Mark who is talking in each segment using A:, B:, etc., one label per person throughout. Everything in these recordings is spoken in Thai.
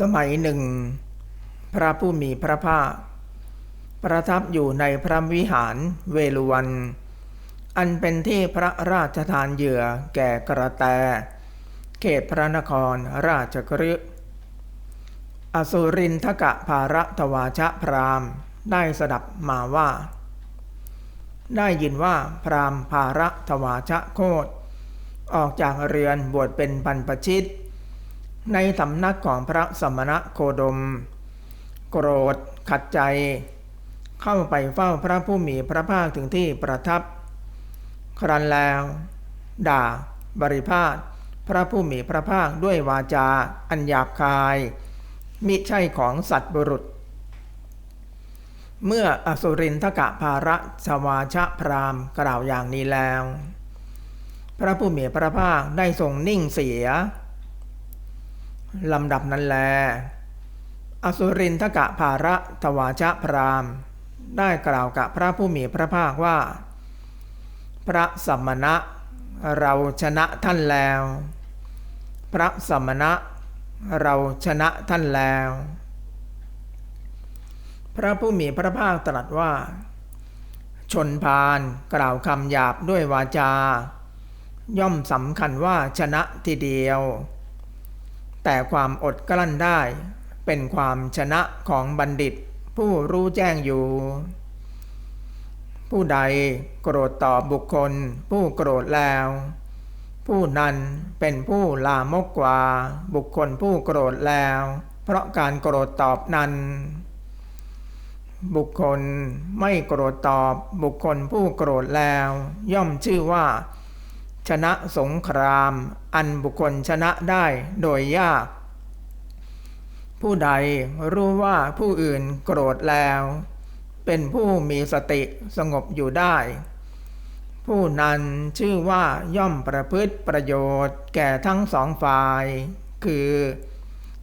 A: สมัยหนึ่ง พระผู้มีพระภาค ประทับอยู่ในพระวิหารเวลุวัน อันเป็นที่พระราชทานเหยื่อแก่กระแต เขตพระนครราชกฤห์อสุรินทกะภารทวาชะพรามได้สดับมาว่า ได้ยินว่าพรามภารทวาชะโคดออกจากเรือนบวชเป็นปันปชิต ในสำนักของพระสมณะโคดม โกรธขัดใจ เข้าไปเฝ้าพระผู้มีพระภาคถึงที่ประทับ ครันแล้ว ด่า บริพาทพระผู้มีพระภาคด้วยวาจา อันหยาบคาย มิใช่ของสัตว์บุรุษ เมื่ออสุรินทกะภาระสวาชะพรามกล่าวอย่างนี้แล้ว พระผู้มีพระภาคได้ทรงนิ่งเสีย ลำดับนั้นแล อสุรินทกะภาระทวาชะพราม ได้กล่าวกับพระผู้มีพระภาคว่า พระสมณะเราชนะท่านแล้ว พระสมณะเราชนะท่านแล้ว พระผู้มีพระภาคตรัสว่า ชนพานกล่าวคำหยาบด้วยวาจา ย่อมสำคัญว่าชนะทีเดียว แต่ความอดกลั้นได้ เป็นความชนะของบัณฑิต ผู้รู้แจ้งอยู่ ผู้ใดโกรธตอบบุคคล ผู้โกรธแล้ว ผู้นั้นเป็นผู้ลามกกว่า บุคคลผู้โกรธแล้ว เพราะการโกรธตอบนั้นบุคคลไม่โกรธตอบบุคคลผู้โกรธแล้ว ย่อมชื่อว่า ชนะสงคราม อันบุคคลชนะได้โดยยาก ผู้ใดรู้ว่าผู้อื่นโกรธแล้ว เป็นผู้มีสติสงบอยู่ได้ ผู้นั้นชื่อว่าย่อมประพฤติประโยชน์แก่ทั้งสองฝ่าย คือ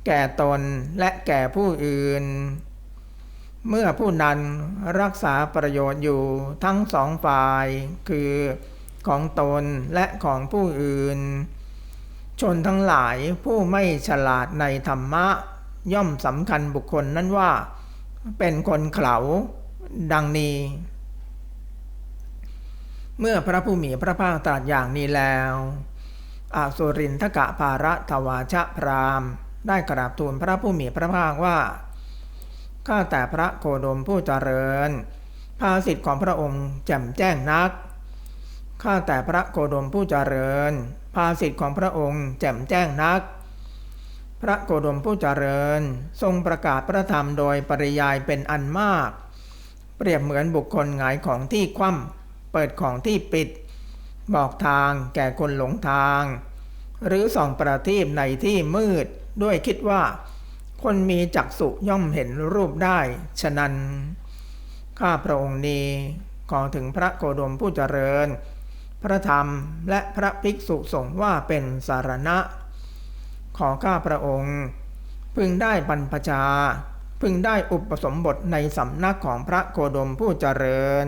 A: แก่ตนและแก่ผู้อื่น เมื่อผู้นั้นรักษาประโยชน์อยู่ทั้งสองฝ่าย คือ ของตนและของผู้อื่น ชนทั้งหลายผู้ไม่ฉลาดในธรรมะ ย่อมสำคัญบุคคลนั้นว่า เป็นคนเขลาดังนี้ เมื่อพระผู้มีพระภาคตรัสอย่างนี้แล้วอาสุรินทกะภาระทวาชะพรามได้กราบทูลพระผู้มีพระภาคว่า ข้าแต่พระโคดมผู้เจริญ ภาสิทธิ์ของพระองค์แจ่มแจ้งนัก ข้าแต่พระโคดมผู้เจริญ ภาสิทธิ์ของพระองค์แจ่มแจ้งนัก พระโคดมผู้เจริญ ทรงประกาศพระธรรมโดยปริยายเป็นอันมาก เปรียบเหมือนบุคคลหงายของที่คว่ำเปิดของที่ปิด บอกทางแก่คนหลงทาง หรือส่องประทีปในที่มืดด้วยคิดว่า คนมีจักษุย่อมเห็นรูปได้ ฉะนั้น ข้าพระองค์นี้ขอถึงพระโคดมผู้เจริญ พระธรรมและพระภิกษุสงฆ์ว่าเป็นสารณะ ขอข้าพระองค์ พึงได้บรรพชา พึงได้อุปสมบทในสำนักของพระโคดมผู้เจริญ